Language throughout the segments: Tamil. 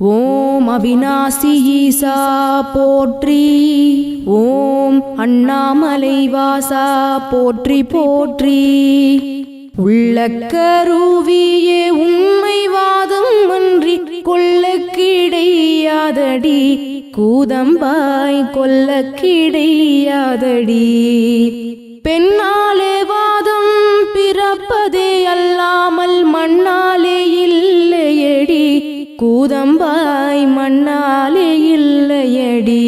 ஓம் அவிநாசி ஈசா போற்றி. ஓம் அண்ணாமலை வாசா போற்றி போற்றி. உள்ளக்கருவியே உண்மை வாதம் அன்றி கொள்ள கிடையாதடி கூதம்பாய் கொல்ல கிடையாதடி பெண்ணாலே வாதம் பிறப்பதே கூதம்பாய் மண்ணாலே இல்லையடி.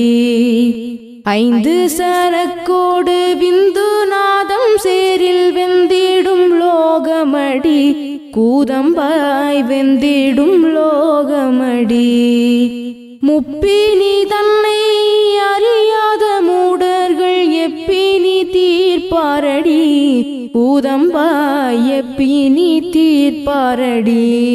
ஐந்து சரக்கோடு விந்து நாதம் சேரில் வெந்திடும் லோகமடி. கூதம்பாய் வெந்திடும் லோகமடி. முப்பினி தன்னை அறியாத மூடர்கள் எப்பினி தீர்ப்பாரடி. கூதம்பாய் எப்பினி தீர்ப்பாரடி.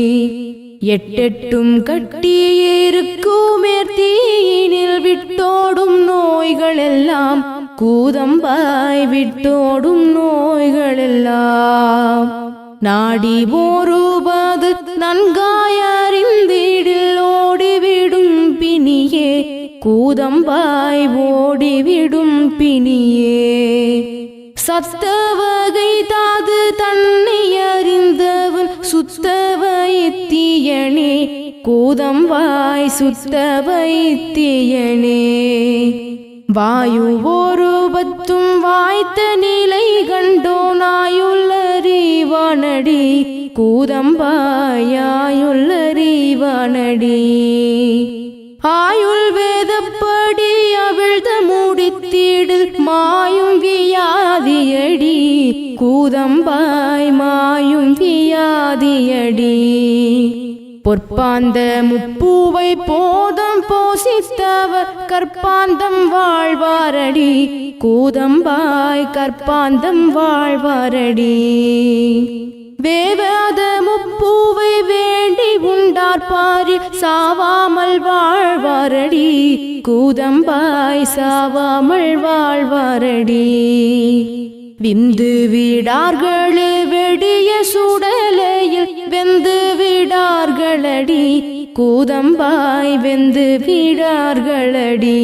எட்டெட்டும் கட்டியிருக்குமேர்த்தீனில் விட்டோடும் நோய்களெல்லாம் கூதம்பாய் விட்டோடும் நோய்களெல்லாம். நாடி போரூபாது நன்காயறிந்திடில் ஓடிவிடும் பிணியே கூதம்பாய் ஓடிவிடும் பிணியே. சத்த வகை தாது தன் சுத்த வைத்தியனே கூதம்பாய் சுத்த வைத்தியனே. வாயு ஓரூபத்தும் வாய்த்த நிலை கண்டோ நாயுள்ளறிவானடி. கூதம்பாயுள்ளறிவானடி ஆயுள் வேதப்படி அவிழ்த முடித்தீடு மாயு கூதம்பாய் மாயும் வியாதியடி. பொற்பாந்த முப்பூவை போதம் போசித்தவர் கற்பாந்தம் வாழ்வாரடி. கூதம்பாய் கற்பாந்தம் வாழ்வாரடி. வேவாத முப்பூவை வேண்டி உண்டார்பாரி சாவாமல் வாழ்வாரடி. கூதம்பாய் சாவாமல் வாழ்வாரடி. விந்து விடார்களே வெடிய சுடலையில் வெந்து விடார்களடி. கூதம்பாய் வெந்து விடார்களடி.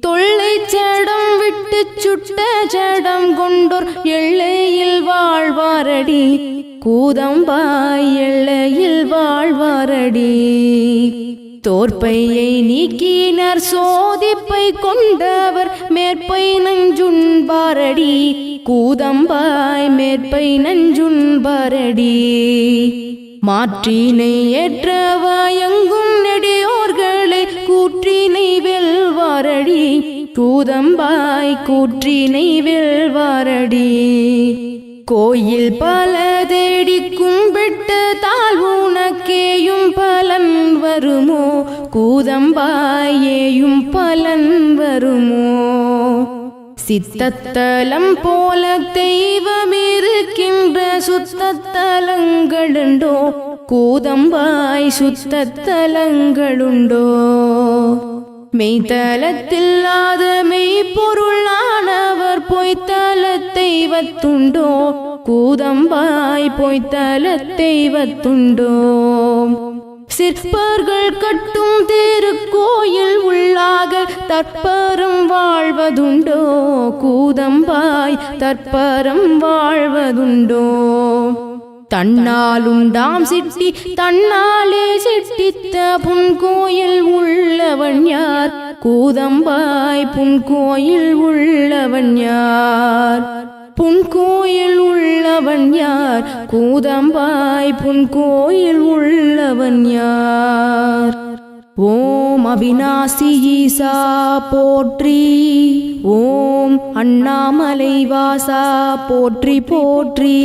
தொல்லை சடம் விட்டு சுட்ட சடம் கொண்டோர் எல்லையில் வாழ்வாரடி. கூதம்பாய் எல்லையில் வாழ்வாரடி. தோற்பையை நீக்கினர் சோதிப்பை கொண்டவர் மேற்பை நஞ்சுண்பாரடி கூதம்பாய் மேற்பை நஞ்சுண்பாரடி மாற்றினை ஏற்றவாயங்கும் நெடியோர்களை கூற்றினை வெல்வாரடி கூதம்பாய் கூற்றினை வெல்வாரடி கோயில் பல தேடிக்கும் வருமோ கூதம்பாயேயும் பலன் வருமோ? சித்தத்தலம் போல தெய்வம் இருக்கின்ற சுத்தத்தலங்களுண்டோ? கூதம்பாய் சுத்தத்தலங்களுண்டோ? மெய்தலத்தில்லாத மெய்ப்பொருளானவர் பொய்த்தலத்தை வத்துண்டோ கூதம்பாய் பொய்த்தலத்தை வத்துண்டோ சிற்பர்கள் கட்டும் திருக்கோயில் உள்ளாக தற்பரம் வாழ்வதுண்டோ? கூதம்பாய் தற்பரம் வாழ்வதுண்டோ? தன்னாலுண்டாம் சிட்டி தன்னாலே சிட்டித்த புன்கோயில் உள்ளவன் யார்? கூதம்பாய் புன்கோயில் உள்ளவன் யார்? புன்கோயில் உள்ளவன் யார்? கூதம்பாய் புன்கோயில் உள்ளவன் யார்? ஓம் அவிநாசி ஈசா போற்றி. ஓம் அண்ணாமலை வாசா போற்றி போற்றி.